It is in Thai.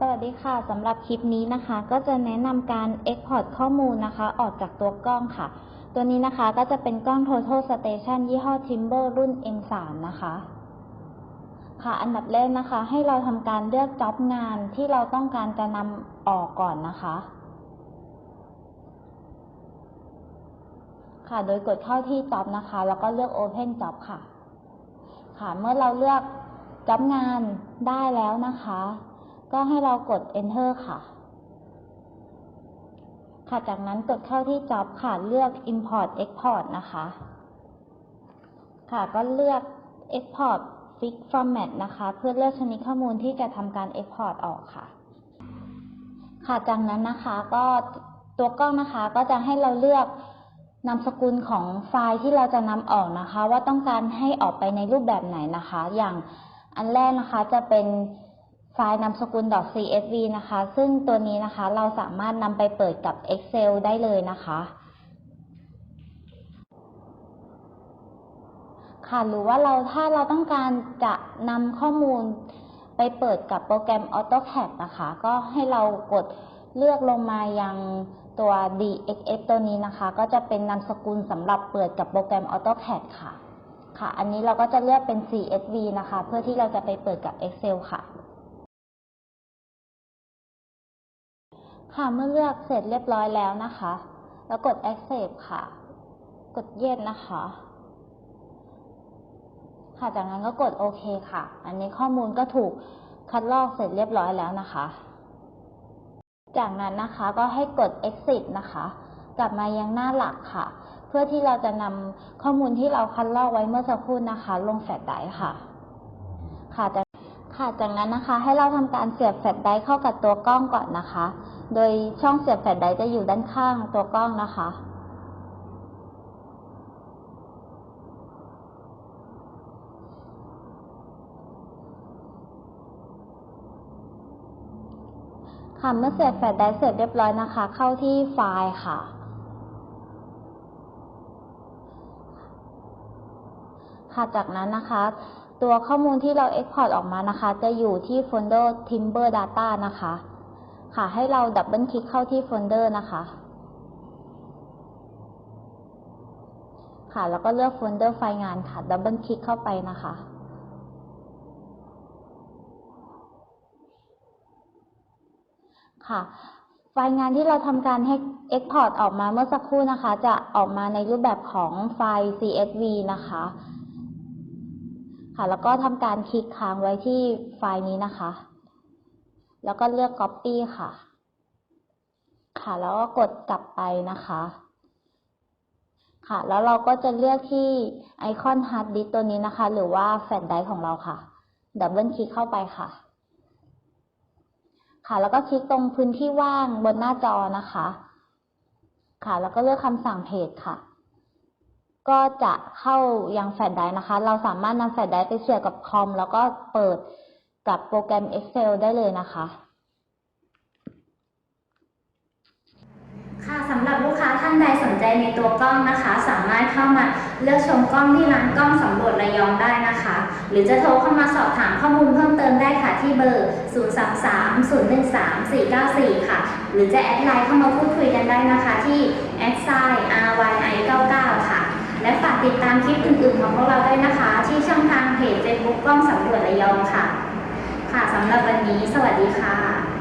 สวัสดีค่ะสำหรับคลิปนี้นะคะ ก็จะแนะนำการ Export ข้อมูลนะคะ ออกจากตัวกล้องค่ะ ตัวนี้นะคะก็จะเป็นกล้อง Total Station ยี่ห้อ Timber รุ่น M3 นะคะ ค่ะ อันดับแรกนะคะ ให้เราทำการเลือกจ็อบงานที่เราต้องการจะนำออกก่อนนะคะ ค่ะ โดยกดเข้าที่จ็อบนะคะ แล้วก็เลือก Open Job ค่ะ ค่ะ เมื่อเราเลือกจ็อบงานได้แล้วนะคะ ก็ให้เรากด enter ค่ะ ค่ะ จากนั้นกดเข้าที่ job ค่ะ เลือก import export นะคะ ค่ะ ก็เลือก export fix format นะคะ เพื่อเลือกชนิดข้อมูลที่จะทำการ export ออกค่ะ ค่ะ จากนั้นนะคะก็ตัวกล้องนะคะก็จะให้เราเลือกนามสกุลของไฟล์ที่เราจะนำออกนะคะ ว่าต้องการให้ออกไปในรูปแบบไหนนะคะ อย่างอันแรกนะคะจะเป็น ไฟล์นามสกุล .csv นะคะ ซึ่งตัวนี้นะคะเราสามารถนำไปเปิดกับ Excel ได้เลยนะคะ ค่ะ หรือว่าเราถ้าเราต้องการจะนำข้อมูลไปเปิดกับโปรแกรม AutoCAD นะคะ ก็ให้เรากดเลือกลงมายังตัว DXF ตัวนี้นะคะ ก็จะเป็นนามสกุลสำหรับเปิดกับโปรแกรม AutoCAD ค่ะ ค่ะ อันนี้เราก็จะเลือกเป็น CSV นะคะ เพื่อที่เราจะไปเปิดกับ Excel ค่ะ ค่ะ เมื่อเลือกเสร็จเรียบร้อยแล้วนะคะ แล้วกด accept ค่ะ กด yes นะคะ ค่ะ จากนั้นก็กดโอเคค่ะ อันนี้ข้อมูลก็ถูกคัดลอกเสร็จเรียบร้อยแล้วนะคะ จากนั้นนะคะก็ให้กด exit นะคะ กลับมายังหน้าหลักค่ะ เพื่อที่เราจะนำข้อมูลที่เราคัดลอกไว้เมื่อสักครู่นะคะ ลงแฟลชไดร์ค่ะ ค่ะ ค่ะจากนั้นนะคะให้เราทำการเสียบแฟลชไดร์เข้ากับตัวกล้องก่อนนะคะ โดยช่องเสียบแฟลชไดร์จะอยู่ด้านข้างตัวกล้องนะคะค่ะเมื่อเสียบแฟลชไดร์เสร็จเรียบร้อยนะคะ เข้าที่ไฟล์ค่ะ ค่ะจากนั้นนะคะ ตัวข้อมูลที่เรา Export ออกมานะคะ จะอยู่ที่โฟลเดอร์ Timber Data นะคะ ค่ะ ให้เราดับเบิลคลิกเข้าที่โฟลเดอร์นะคะ ค่ะ แล้วก็เลือกโฟลเดอร์ไฟล์งานค่ะ ดับเบิลคลิกเข้าไปนะคะค่ะไฟล์งานที่เราทำการให้ Export ออกมาเมื่อสักครู่นะคะ จะออกมาในรูปแบบของไฟล์ CSV นะคะ ค่ะ แล้วก็ทำการคลิกค้างไว้ที่ไฟล์นี้นะคะ แล้วก็เลือก Copy ค่ะ ค่ะ แล้วก็กดกลับไปนะคะ ค่ะ แล้วเราก็จะเลือกที่ไอคอน Hard Disk ตัวนี้นะคะ หรือว่าแฟลชไดร์ของเราค่ะ ดับเบิลคลิกเข้าไปค่ะ ค่ะ แล้วก็คลิกตรงพื้นที่ว่างบนหน้าจอนะคะ ค่ะ แล้วก็เลือกคำสั่งเพจค่ะ ก็จะเข้ายังแฟลชไดร์นะคะ เราสามารถนำแฟลชไดร์ไปเสียบกับคอม แล้วก็เปิดกับโปรแกรม Excel ได้เลยนะคะ ค่ะสำหรับลูกค้าท่านใดสนใจในตัวกล้องนะคะ สามารถเข้ามาเลือกชมกล้องที่ร้านกล้องสำรวจระยองได้นะคะ หรือจะโทรเข้ามาสอบถามข้อมูลเพิ่มเติมได้ค่ะที่เบอร์ 0 3 3 0 1 3 4 9 4 ค่ะ หรือจะแอดไลน์เข้ามาพูดคุยกันได้นะคะที่ a d s i ryi 99ค่ะ และฝากติดตามคลิปอื่นๆ ของพวกเราด้วยนะคะ ที่ช่องทางเพจเฟซบุ๊กกล้องสำรวจระยองค่ะ ค่ะสำหรับวันนี้สวัสดีค่ะ